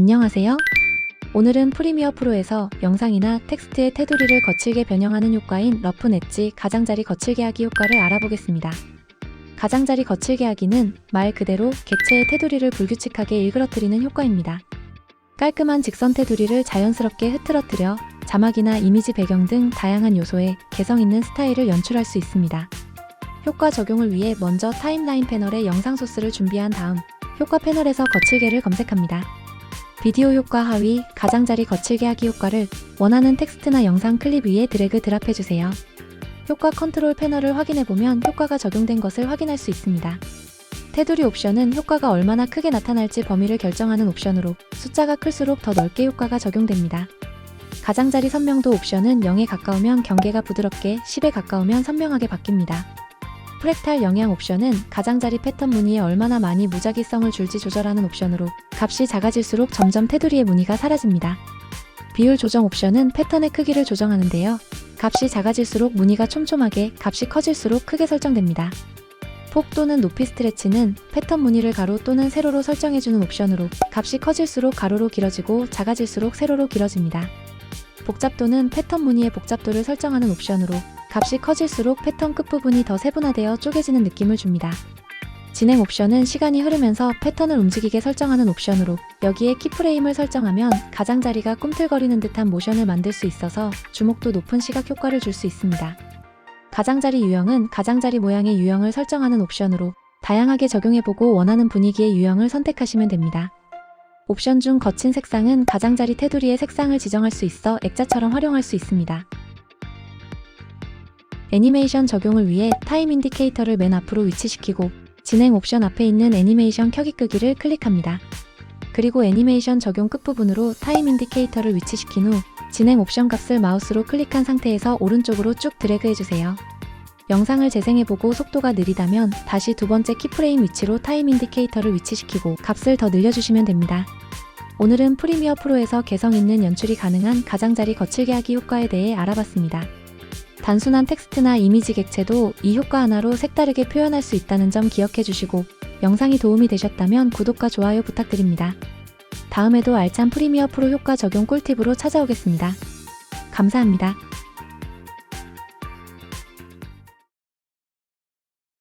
안녕하세요. 오늘은 프리미어 프로에서 영상이나 텍스트의 테두리를 거칠게 변형하는 효과인 러프 엣지 가장자리 거칠게 하기 효과를 알아보겠습니다. 가장자리 거칠게 하기는 말 그대로 객체의 테두리를 불규칙하게 일그러뜨리는 효과입니다. 깔끔한 직선 테두리를 자연스럽게 흐트러뜨려 자막이나 이미지 배경 등 다양한 요소에 개성 있는 스타일을 연출할 수 있습니다. 효과 적용을 위해 먼저 타임라인 패널에 영상 소스를 준비한 다음 효과 패널에서 거칠게를 검색합니다. 비디오 효과 하위 가장자리 거칠게 하기 효과를 원하는 텍스트나 영상 클립 위에 드래그 드랍해주세요. 효과 컨트롤 패널을 확인해보면 효과가 적용된 것을 확인할 수 있습니다. 테두리 옵션은 효과가 얼마나 크게 나타날지 범위를 결정하는 옵션으로 숫자가 클수록 더 넓게 효과가 적용됩니다. 가장자리 선명도 옵션은 0에 가까우면 경계가 부드럽게 10에 가까우면 선명하게 바뀝니다. 프랙탈 영향 옵션은 가장자리 패턴 무늬에 얼마나 많이 무작위성을 줄지 조절하는 옵션으로 값이 작아질수록 점점 테두리의 무늬가 사라집니다. 비율 조정 옵션은 패턴의 크기를 조정하는데요. 값이 작아질수록 무늬가 촘촘하게, 값이 커질수록 크게 설정됩니다. 폭 또는 높이 스트레치는 패턴 무늬를 가로 또는 세로로 설정해주는 옵션으로 값이 커질수록 가로로 길어지고 작아질수록 세로로 길어집니다. 복잡도는 패턴 무늬의 복잡도를 설정하는 옵션으로 값이 커질수록 패턴 끝부분이 더 세분화되어 쪼개지는 느낌을 줍니다. 진행 옵션은 시간이 흐르면서 패턴을 움직이게 설정하는 옵션으로 여기에 키프레임을 설정하면 가장자리가 꿈틀거리는 듯한 모션을 만들 수 있어서 주목도 높은 시각 효과를 줄 수 있습니다. 가장자리 유형은 가장자리 모양의 유형을 설정하는 옵션으로 다양하게 적용해보고 원하는 분위기의 유형을 선택하시면 됩니다. 옵션 중 거친 색상은 가장자리 테두리의 색상을 지정할 수 있어 액자처럼 활용할 수 있습니다. 애니메이션 적용을 위해 타임 인디케이터를 맨 앞으로 위치시키고 진행 옵션 앞에 있는 애니메이션 켜기 끄기를 클릭합니다. 그리고 애니메이션 적용 끝부분으로 타임 인디케이터를 위치시킨 후 진행 옵션 값을 마우스로 클릭한 상태에서 오른쪽으로 쭉 드래그 해주세요. 영상을 재생해보고 속도가 느리다면 다시 두 번째 키프레임 위치로 타임 인디케이터를 위치시키고 값을 더 늘려주시면 됩니다. 오늘은 프리미어 프로에서 개성 있는 연출이 가능한 가장자리 거칠게 하기 효과에 대해 알아봤습니다. 단순한 텍스트나 이미지 객체도 이 효과 하나로 색다르게 표현할 수 있다는 점 기억해 주시고 영상이 도움이 되셨다면 구독과 좋아요 부탁드립니다. 다음에도 알찬 프리미어 프로 효과 적용 꿀팁으로 찾아오겠습니다. 감사합니다.